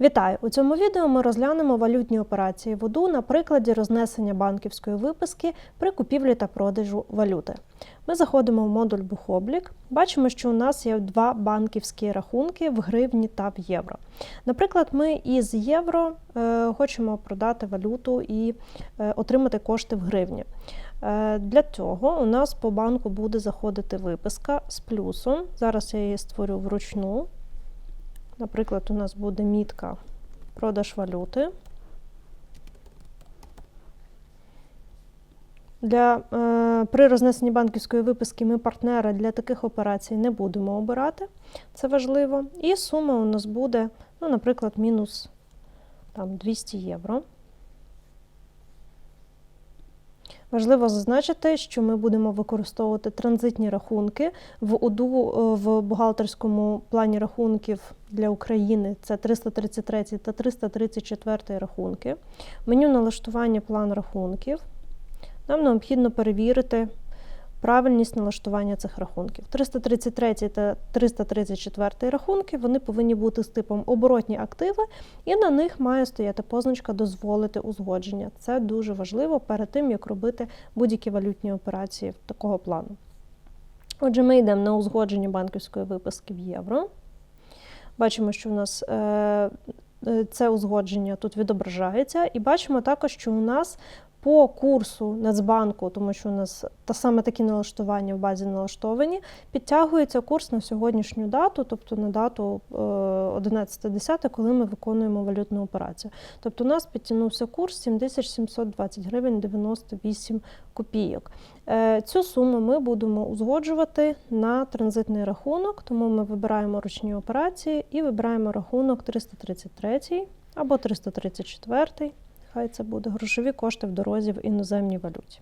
Вітаю! У цьому відео ми розглянемо валютні операції в ОДУ на прикладі рознесення банківської виписки при купівлі та продажу валюти. Ми заходимо в модуль Бухоблік. Бачимо, що у нас є два банківські рахунки в гривні та в євро. Наприклад, ми із євро е, хочемо продати валюту і е, отримати кошти в гривні. Е, Для цього у нас по банку буде заходити виписка з плюсом. Зараз я її створю вручну. Наприклад, у нас буде мітка продаж валюти. Для, е, при рознесенні банківської виписки ми партнера для таких операцій не будемо обирати, це важливо. І сума у нас буде, ну, наприклад, мінус там, 200 євро. Важливо зазначити, що ми будемо використовувати транзитні рахунки в ОДУ е, в бухгалтерському плані рахунків для України. Це 333 та 334 рахунки. Меню налаштування план рахунків. Нам необхідно перевірити правильність налаштування цих рахунків. 333 та 334 рахунки вони повинні бути з типом оборотні активи, і на них має стояти позначка дозволити узгодження. Це дуже важливо перед тим, як робити будь-які валютні операції такого плану. Отже, ми йдемо на узгодження банківської виписки в євро. Бачимо, що у нас е, це узгодження тут відображається, і бачимо також, що у нас по курсу Нацбанку, тому що у нас та саме такі налаштування в базі налаштовані, підтягується курс на сьогоднішню дату, тобто на дату 11.10, коли ми виконуємо валютну операцію. Тобто у нас підтягнувся курс 7720 гривень 98 копійок. Е, цю суму ми будемо узгоджувати на транзитний рахунок, тому ми вибираємо ручні операції і вибираємо рахунок 333 або 334. Хай це буде грошові кошти в дорозі в іноземній валюті.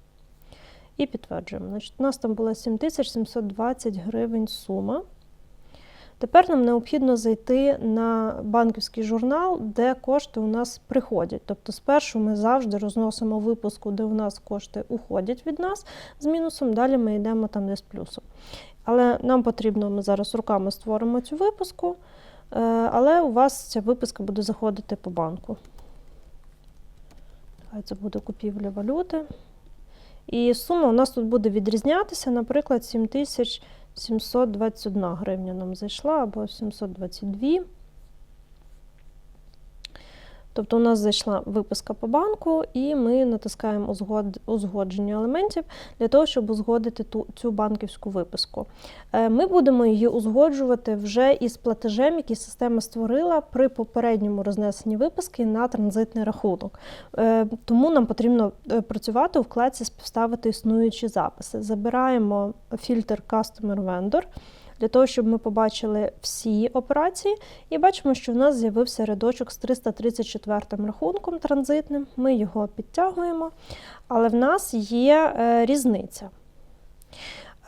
І підтверджуємо. Значить, У нас там була 7720 гривень сума. Тепер нам необхідно зайти на банківський журнал, де кошти у нас приходять. Тобто, спершу ми завжди розносимо випуску, де у нас кошти уходять від нас з мінусом, далі ми йдемо там де з плюсом. Але нам потрібно, ми зараз руками створимо цю випуску, е, але у вас ця виписка буде заходити по банку. Хай це буде купівля валюти. І сума у нас тут буде відрізнятися, наприклад, 7721 гривня нам зайшла або 722. Тобто у нас зайшла виписка по банку, і ми натискаємо узгодження елементів для того, щоб узгодити ту, цю банківську виписку. Е, ми будемо її узгоджувати вже із платежем, який система створила при попередньому рознесенні виписки на транзитний рахунок. Е, тому нам потрібно е, працювати у вкладці Співставити існуючі записи. Забираємо фільтр Customer Vendor для того, щоб ми побачили всі операції, і бачимо, що в нас з'явився рядочок з 334 рахунком транзитним. Ми його підтягуємо, але в нас є е, різниця.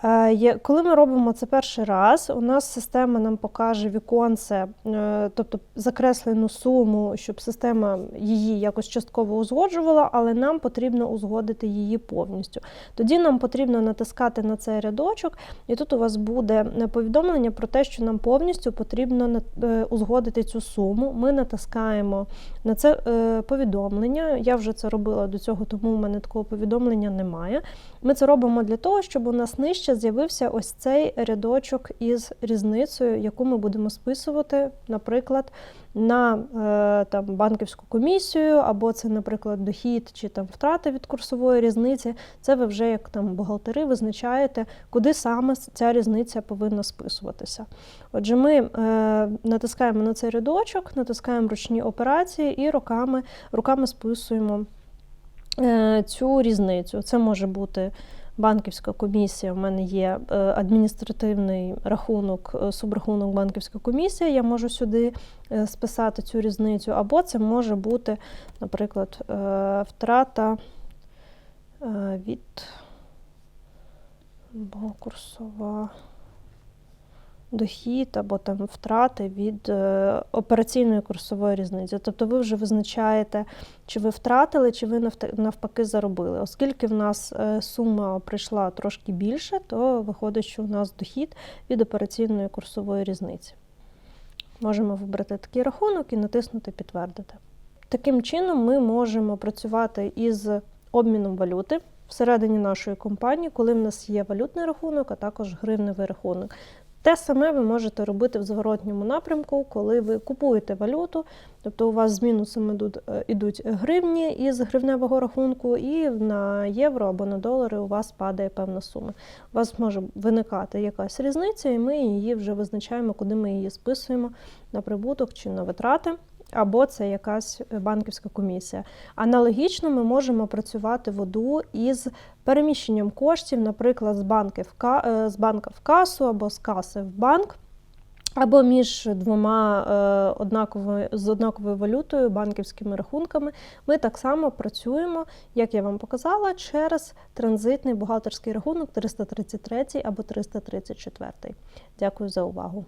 Е, коли ми робимо це перший раз, у нас система нам покаже віконце, е, тобто закреслену суму, щоб система її якось частково узгоджувала, але нам потрібно узгодити її повністю. Тоді нам потрібно натискати на цей рядочок, і тут у вас буде повідомлення про те, що нам повністю потрібно е, узгодити цю суму. Ми натискаємо на це повідомлення. Я вже це робила до цього, тому у мене такого повідомлення немає. Ми це робимо для того, щоб у нас нижче з'явився ось цей рядочок із різницею, яку ми будемо списувати, наприклад, на е, там, банківську комісію, або це, наприклад, дохід чи там втрати від курсової різниці. Це ви вже як там бухгалтери визначаєте, куди саме ця різниця повинна списуватися. Отже, ми е, натискаємо на цей рядочок, натискаємо ручні операції і руками, руками списуємо. Е, цю різницю це може бути банківська комісія. У мене є е, адміністративний рахунок, е, субрахунок банківська комісія. Я можу сюди е, списати цю різницю, або це може бути, наприклад, втрата від курсова дохід або там втрати від е, операційної курсової різниці. Тобто ви вже визначаєте, чи ви втратили, чи ви навпаки заробили. Оскільки в нас е, сума прийшла трошки більше, то виходить, що у нас дохід від операційної курсової різниці. Можемо вибрати такий рахунок і натиснути Підтвердити. Таким чином, ми можемо працювати із обміном валюти всередині нашої компанії, коли в нас є валютний рахунок, а також гривневий рахунок. Те саме ви можете робити в зворотньому напрямку, коли ви купуєте валюту, тобто у вас з мінусом йдуть е, ідуть гривні із гривневого рахунку, і на євро або на долари у вас падає певна сума. У вас може виникати якась різниця, і ми її вже визначаємо, куди ми її списуємо на прибуток чи на витрати. Або це якась банківська комісія. Аналогічно ми можемо працювати в ОДУ із переміщенням коштів, наприклад, з, банки в е, з банка в касу або з каси в банк, або між двома е, однаковою, з однаковою валютою, банківськими рахунками. Ми так само працюємо, як я вам показала, через транзитний бухгалтерський рахунок 333 або 334. Дякую за увагу.